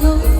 더